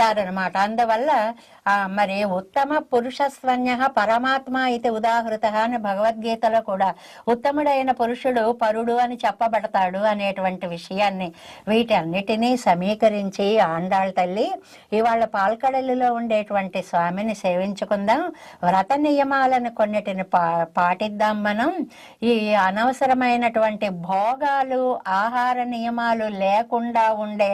చెప్తారనమాట అందువల్ల మరి ఉత్తమ పురుషస్వన్య పరమాత్మ అయితే ఉదాహృత అని భగవద్గీతలో కూడా ఉత్తముడైన పురుషుడు పరుడు అని చెప్పబడతాడు అనేటువంటి విషయాన్ని వీటన్నిటినీ సమీకరించి ఆండాళ్ళ తల్లి ఇవాళ పాల్కడలిలో ఉండేటువంటి స్వామిని సేవించుకుందాం. వ్రత నియమాలను కొన్నిటిని పా పాటిద్దాం మనం. ఈ అనవసరమైనటువంటి భోగాలు ఆహార నియమాలు లేకుండా ఉండే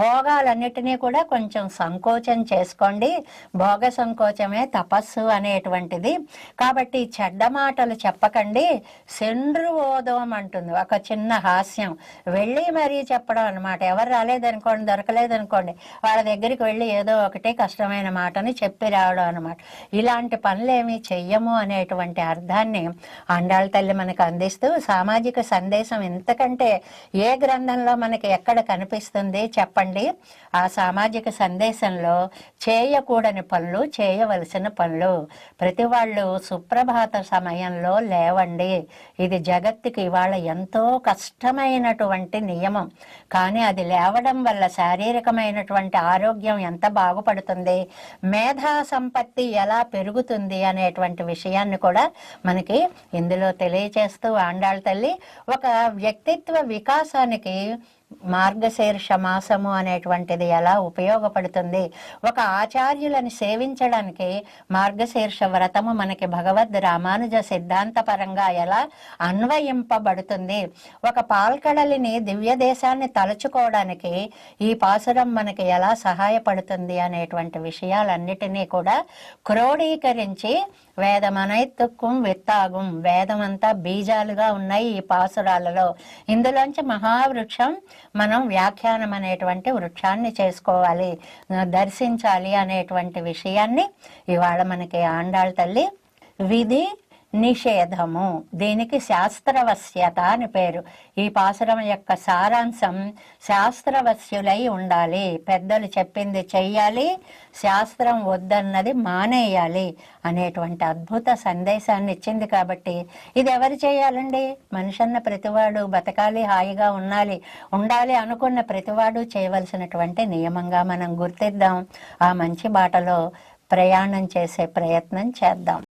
భోగాలన్నిటినీ కూడా కొంచెం సంకోచం చేసుకోండి. భోగ సంకోచమే తపస్సు అనేటువంటిది. కాబట్టి చెడ్డ మాటలు చెప్పకండి. సెండ్రు ఓదం అంటుంది. ఒక చిన్న హాస్యం. వెళ్ళి మరీ చెప్పడం అనమాట ఎవరు రాలేదనుకోండి దొరకలేదనుకోండి వాళ్ళ దగ్గరికి వెళ్ళి ఏదో ఒకటి కష్టమైన మాటని చెప్పి రావడం అనమాట ఇలాంటి పనులేమీ చెయ్యము అనేటువంటి అర్థాన్ని అండాళ్ళ తల్లి మనకు అందిస్తూ సామాజిక సందేశం ఇంతకంటే ఏ గ్రంథంలో మనకి ఎక్కడ కనిపిస్తుంది చెప్పండి. ఆ సామాజిక సందేశం సందేశంలో చేయకూడని పనులు చేయవలసిన పనులు. ప్రతి వాళ్ళు సుప్రభాత సమయంలో లేవండి. ఇది జగత్తుకి ఇవాళ ఎంతో కష్టమైనటువంటి నియమం. కానీ అది లేవడం వల్ల శారీరకమైనటువంటి ఆరోగ్యం ఎంత బాగుపడుతుంది? మేధా సంపత్తి ఎలా పెరుగుతుంది అనేటువంటి విషయాన్ని కూడా మనకి ఇందులో తెలియచేస్తూ ఆండాళ్ళ తల్లి ఒక వ్యక్తిత్వ వికాసానికి మార్గశీర్ష మాసము అనేటువంటిది ఎలా ఉపయోగపడుతుంది? ఒక ఆచార్యులను సేవించడానికి మార్గశీర్ష వ్రతము మనకి భగవద్ రామానుజ సిద్ధాంతపరంగా ఎలా అన్వయింపబడుతుంది? ఒక పాల్కడలిని దివ్య దేశాన్ని తలుచుకోవడానికి ఈ పాసురం మనకి ఎలా సహాయపడుతుంది అనేటువంటి విషయాలన్నిటినీ కూడా క్రోడీకరించి వేదమనైతుక్కుం విత్తాగుం. వేదమంతా బీజాలుగా ఉన్నాయి ఈ పాసురాలలో. ఇందులోంచి మహావృక్షం మనం వ్యాఖ్యానం అనేటువంటి వృక్షాన్ని చేసుకోవాలి. దర్శించాలి అనేటువంటి విషయాన్ని ఇవాళ మనకి ఆండాళ్ తల్లి విధి నిషేధము. దీనికి శాస్త్రవశ్యత అని పేరు. ఈ పాసురం యొక్క సారాంశం శాస్త్రవశ్యులై ఉండాలి. పెద్దలు చెప్పింది చెయ్యాలి శాస్త్రం వద్దన్నది మానేయాలి అనేటువంటి అద్భుత సందేశాన్ని ఇచ్చింది కాబట్టి ఇది ఎవరు చేయాలండి? మనిషన్న ప్రతివాడు బతకాలి హాయిగా ఉండాలి ఉండాలి అనుకున్న ప్రతివాడు చేయవలసినటువంటి నియమంగా మనం గుర్తిద్దాం. ఆ మంచి బాటలో ప్రయాణం చేసే ప్రయత్నం చేద్దాం.